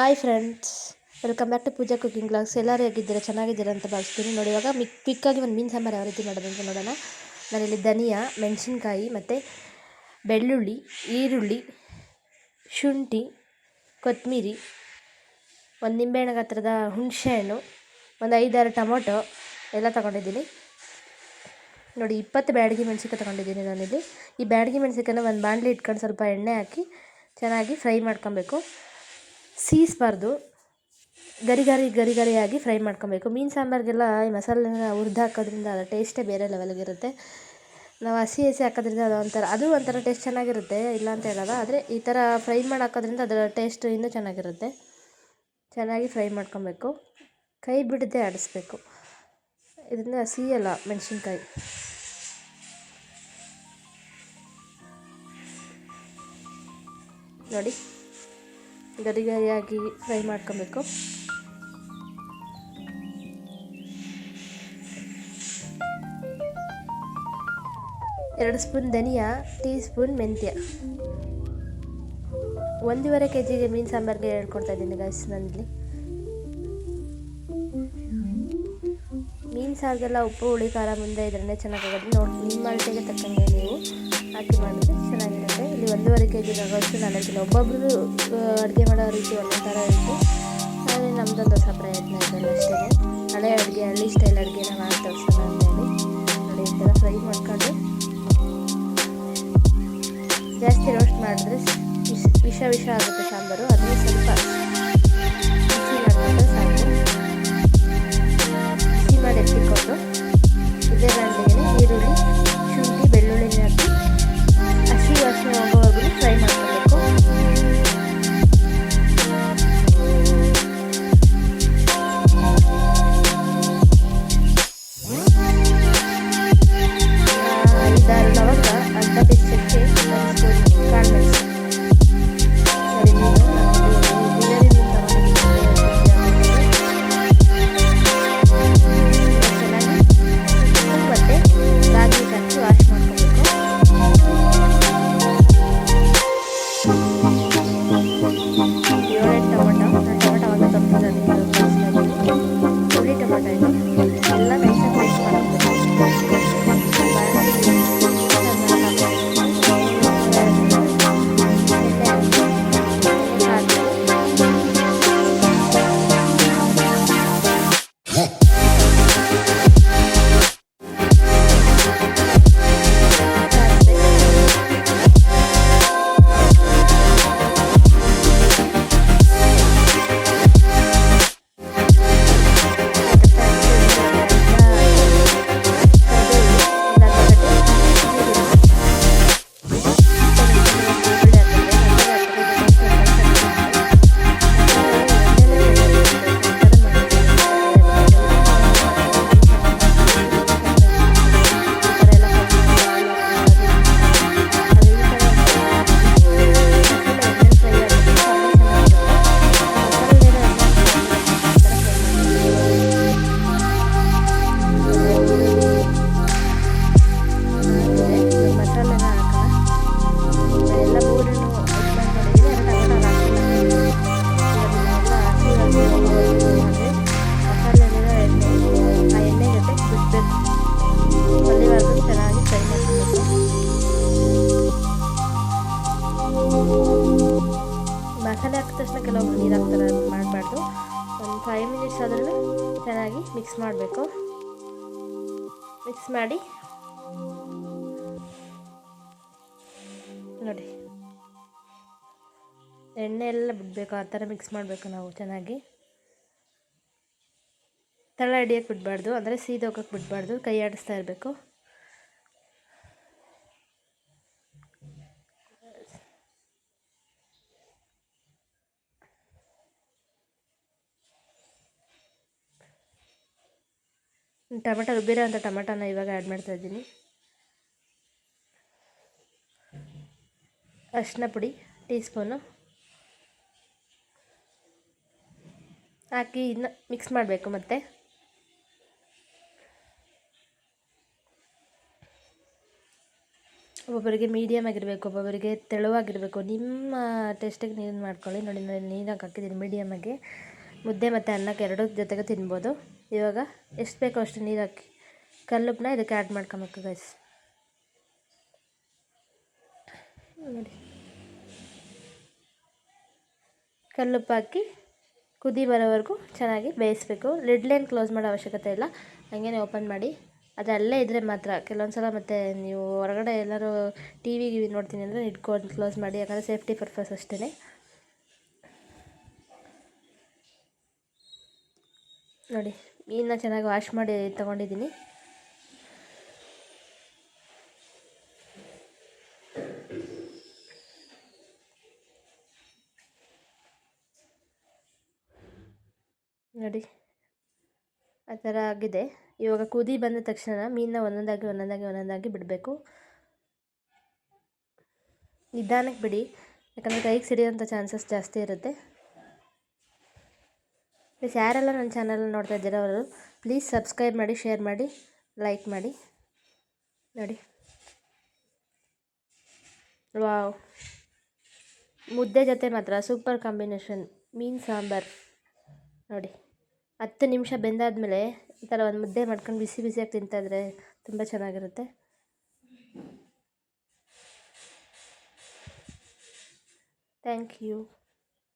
Hi friends welcome back to Pooja cooking blogs ಎಲ್ಲರೂ ಹೇಗಿದ್ದೀರಾ? ಚೆನ್ನಾಗಿದ್ದೀರಾ ಅಂತ ಭಾವಿಸ್ತೀನಿ. ನೋಡಿ, ಇವಾಗ ಮಿಕ್ ಕ್ವಿಕ್ಕಾಗಿ ಒಂದು ಮೀನು ಸಾಂಬಾರು ಯಾವ ರೀತಿ ಅಂತ ನೋಡೋಣ. ನಾನಿಲ್ಲಿ ಧನಿಯಾ, ಮೆಣಸಿನ್ಕಾಯಿ ಮತ್ತು ಬೆಳ್ಳುಳ್ಳಿ, ಈರುಳ್ಳಿ, ಶುಂಠಿ ಕೊತ್ತಂಬರಿ ಒಂದು ನಿಂಬೆಹಣ್ಣು ಗಾತ್ರದ ಹುಣಸೆಹಣ್ಣು, ಒಂದು ಐದಾರು ಟೊಮೊಟೊ ಎಲ್ಲ ತಗೊಂಡಿದ್ದೀನಿ. ನೋಡಿ, ಇಪ್ಪತ್ತು ಬ್ಯಾಡಗಿ ಮೆಣಸಿನ್ಕಾಯಿ ತೊಗೊಂಡಿದ್ದೀನಿ ನಾನಿಲ್ಲಿ. ಈ ಬ್ಯಾಡಗಿ ಮೆಣಸಿನ್ಕಾಯನ್ನ ಒಂದು ಬಾಣಲಿ ಇಟ್ಕೊಂಡು ಸ್ವಲ್ಪ ಎಣ್ಣೆ ಹಾಕಿ ಚೆನ್ನಾಗಿ ಫ್ರೈ ಮಾಡ್ಕೊಬೇಕು. ಸೀಸ್ಬಾರ್ದು. ಗರಿ ಗರಿ ಗರಿ ಗರಿಯಾಗಿ ಫ್ರೈ ಮಾಡ್ಕೊಬೇಕು. ಮೀನು ಸಾಂಬಾರಿಗೆಲ್ಲ ಈ ಮಸಾಲೆನ ಹುರ್ದು ಹಾಕೋದ್ರಿಂದ ಅದರ ಟೇಸ್ಟೇ ಬೇರೆ ಲೆವೆಲ್ಗಿರುತ್ತೆ ನಾವು ಹಸಿ ಹಸಿ ಹಾಕೋದ್ರಿಂದ ಅದು ಒಂಥರ ಅದು ಒಂಥರ ಟೇಸ್ಟ್ ಚೆನ್ನಾಗಿರುತ್ತೆ, ಇಲ್ಲ ಅಂತ ಹೇಳಲ್ಲ. ಆದರೆ ಈ ಥರ ಫ್ರೈ ಮಾಡಿ ಹಾಕೋದ್ರಿಂದ ಅದರ ಟೇಸ್ಟ್ ಇನ್ನೂ ಚೆನ್ನಾಗಿರುತ್ತೆ. ಚೆನ್ನಾಗಿ ಫ್ರೈ ಮಾಡ್ಕೊಬೇಕು. ಕೈ ಬಿಡದೆ ಆಡಿಸ್ಬೇಕು. ಇದರಿಂದ ಸಿಹಿಯಲ್ಲ ಮೆಣಸಿನ್ಕಾಯಿ. ನೋಡಿ. ಗರಿ ಗರಿಯಾಗಿ ಫ್ರೈ ಮಾಡ್ಕೊಬೇಕು. ಎರಡು ಸ್ಪೂನ್ ಧನಿಯಾ ಟೀ ಸ್ಪೂನ್ ಮೆಂತ್ಯ. ಒಂದೂವರೆ ಕೆ ಜಿಗೆ ಮೀನು ಸಾಂಬಾರಿಗೆ ಹೇಳ್ಕೊಡ್ತಾ ಇದ್ದೀನಿ ಗೈಸ್ ನಾನಿಲ್ಲಿ ಮೀನು ಸಾರಿಗೆಲ್ಲ ಉಪ್ಪು, ಹುಳಿ, ಖಾರ ಮುಂದೆ ಇದ್ರೇ ಚೆನ್ನಾಗಾಗುತ್ತೆ. ನೋಡಿ, ನಿಮ್ಮ ಅಳತೆಗೆ ತಕ್ಕಂಗೆ ನೀವು ಹಾಕಿ ಮಾಡಿದ್ರೆ ಚೆನ್ನಾಗಿರುತ್ತೆ. ಇಲ್ಲಿ ಒಂದೂವರೆ ಕೆ ಜಿ ಆಗೋಷ್ಟು ನಾನು ಹೇಳ್ತೀನಿ. ಒಬ್ಬೊಬ್ಬರು ಅಡುಗೆ ಮಾಡೋ ರೀತಿ ಒಂದೊಂದು ಥರ ಇತ್ತು ಆದರೆ ನಮ್ಮದೊಂದು ಹೊಸ ಪ್ರಯತ್ನ ಇದೆ ಅಷ್ಟೇ. ಹಳೆ ಅಡುಗೆ, ಹಳ್ಳಿ ಸ್ಟೈಲ್ ಅಡುಗೆನ ಮಾಡಿ ತೋರಿಸೋಣ ಅಂತೇಳಿ ನೋಡಿ, ಈ ಥರ ಫ್ರೈ ಮಾಡ್ಕೊಂಡು ಜಾಸ್ತಿ ರೋಸ್ಟ್ ಮಾಡಿದ್ರೆ ವಿಷ ವಿಷ ಆಗುತ್ತೆ ಸಾಂಬಾರು. ಅದನ್ನು ಸ್ವಲ್ಪ ಅಲ್ಲಿವರೆಗೂ ಚೆನ್ನಾಗಿ ಫ್ರೈ ಮಾಡ್ಕೊಬೇಕು ಮಸಾಲೆ ಹಾಕಿದ ತಕ್ಷಣ ಕೆಲವೊಬ್ರು ನೀರು ಹಾಕ್ತಾರೆ ಅದು ಮಾಡಬಾರ್ದು ಒಂದು ಫೈವ್ ಮಿನಿಟ್ಸ್ ಆದ್ರೂ ಚೆನ್ನಾಗಿ ಮಿಕ್ಸ್ ಮಾಡಬೇಕು ಮಿಕ್ಸ್ ಮಾಡಿ ನೋಡಿ. ಎಣ್ಣೆ ಎಲ್ಲ ಬಿಡಬೇಕು, ಆ ಥರ ಮಿಕ್ಸ್ ಮಾಡಬೇಕು ನಾವು ಚೆನ್ನಾಗಿ. ತಳ ಹಿಡಿಯೋಕೆ ಬಿಡಬಾರ್ದು, ಅಂದರೆ ಸೀದೋಗಕ್ಕೆ ಬಿಡಬಾರ್ದು, ಕೈ ಆಡಿಸ್ತಾ ಇರಬೇಕು. ಟೊಮೆಟೊ ರುಬ್ಬಿರೋ ಅಂತ ಟೊಮೆಟೊನ ಇವಾಗ ಆ್ಯಡ್ ಮಾಡ್ತಾ ಇದ್ದೀನಿ. ಅರಿಶಿನ ಪುಡಿ, ಟೀ ಸ್ಪೂನು. ಹಾಕಿ ಇನ್ನು ಮಿಕ್ಸ್ ಮಾಡಬೇಕು ಮತ್ತೆ. ಒಬ್ಬೊಬ್ಬರಿಗೆ ಮೀಡಿಯಮ್ ಆಗಿರಬೇಕು, ಒಬ್ಬೊಬ್ಬರಿಗೆ ತೆಳುವಾಗಿರಬೇಕು ನಿಮ್ಮ ಟೇಸ್ಟಿಗೆ ನೀರು ಮಾಡ್ಕೊಳ್ಳಿ. ನೋಡಿ, ನಾನು ನೀರಾಗಿ ಹಾಕಿದ್ದೀನಿ ಮೀಡಿಯಮಾಗಿ ಮುದ್ದೆ ಮತ್ತು ಅನ್ನಕ್ಕೆ ಎರಡೂ ಜೊತೆಗೆ ತಿನ್ಬೋದು. ಇವಾಗ ಎಷ್ಟು ಬೇಕೋ ಅಷ್ಟು ನೀರು ಹಾಕಿ. ಕಲ್ಲುಪ್ಪನ್ನ ಇದಕ್ಕೆ ಆ್ಯಡ್ ಮಾಡ್ಕೊಬೇಕು ಗೈಸ್ ನೋಡಿ. ಕಲ್ಲುಪ್ಪು ಕುದಿ ಬರೋವರೆಗೂ ಚೆನ್ನಾಗಿ ಬೇಯಿಸ್ಬೇಕು. ಲೈನ್ ಕ್ಲೋಸ್ ಮಾಡೋ ಅವಶ್ಯಕತೆ ಇಲ್ಲ. ಹಾಗೇನೆ ಓಪನ್ ಮಾಡಿ. ಅದು ಅಲ್ಲೇ ಇದ್ದರೆ ಮಾತ್ರ. ಕೆಲವೊಂದು ಸಲ ಮತ್ತು ನೀವು ಹೊರಗಡೆ ಎಲ್ಲರೂ ಟಿ ವಿ ಗಿವಿ ನೋಡ್ತೀನಿ ಅಂದರೆ ಇಟ್ಕೊಂಡು ಕ್ಲೋಸ್ ಮಾಡಿ. ಯಾಕಂದರೆ ಸೇಫ್ಟಿ ಪರ್ಪಸ್ ಅಷ್ಟೇ ನೋಡಿ, ಮೀನನ್ನ ಚೆನ್ನಾಗಿ ವಾಶ್ ಮಾಡಿ ತೊಗೊಂಡಿದ್ದೀನಿ. ನೋಡಿ. ಆ ಥರ ಆಗಿದೆ. ಇವಾಗ ಕುದಿ ಬಂದ ತಕ್ಷಣ ಮೀನನ್ನ ಒಂದೊಂದಾಗಿ ಒಂದೊಂದಾಗಿ ಒಂದೊಂದಾಗಿ ಬಿಡಬೇಕು. ನಿಧಾನಕ್ಕೆ ಬಿಡಿ. ಯಾಕಂದರೆ ಕೈಗೆ ಸಿಡಿಯೋಂಥ ಚಾನ್ಸಸ್ ಜಾಸ್ತಿ ಇರುತ್ತೆ. ಪ್ಲೀಸ್ ಯಾರೆಲ್ಲ ನನ್ನ ಚಾನಲ್ ನೋಡ್ತಾ ಇದ್ದೀರ ಅವರು ಪ್ಲೀಸ್ ಸಬ್ಸ್ಕ್ರೈಬ್ ಮಾಡಿ ಶೇರ್ ಮಾಡಿ ಲೈಕ್ ಮಾಡಿ. ನೋಡಿ. ವಾವ್. ಮುದ್ದೆ ಜೊತೆ ಮಾತ್ರ ಸೂಪರ್ ಕಾಂಬಿನೇಷನ್ ಮೀನು ಸಾಂಬಾರು. ನೋಡಿ. ಹತ್ತು ನಿಮಿಷ ಬೆಂದಾದಮೇಲೆ ಈ ಥರ ಒಂದು ಮುದ್ದೆ ಮಾಡ್ಕೊಂಡು ಬಿಸಿ ಬಿಸಿಯಾಗಿ ತಿಂತಾಯಿದ್ರೆ ತುಂಬ ಚೆನ್ನಾಗಿರುತ್ತೆ. Thank you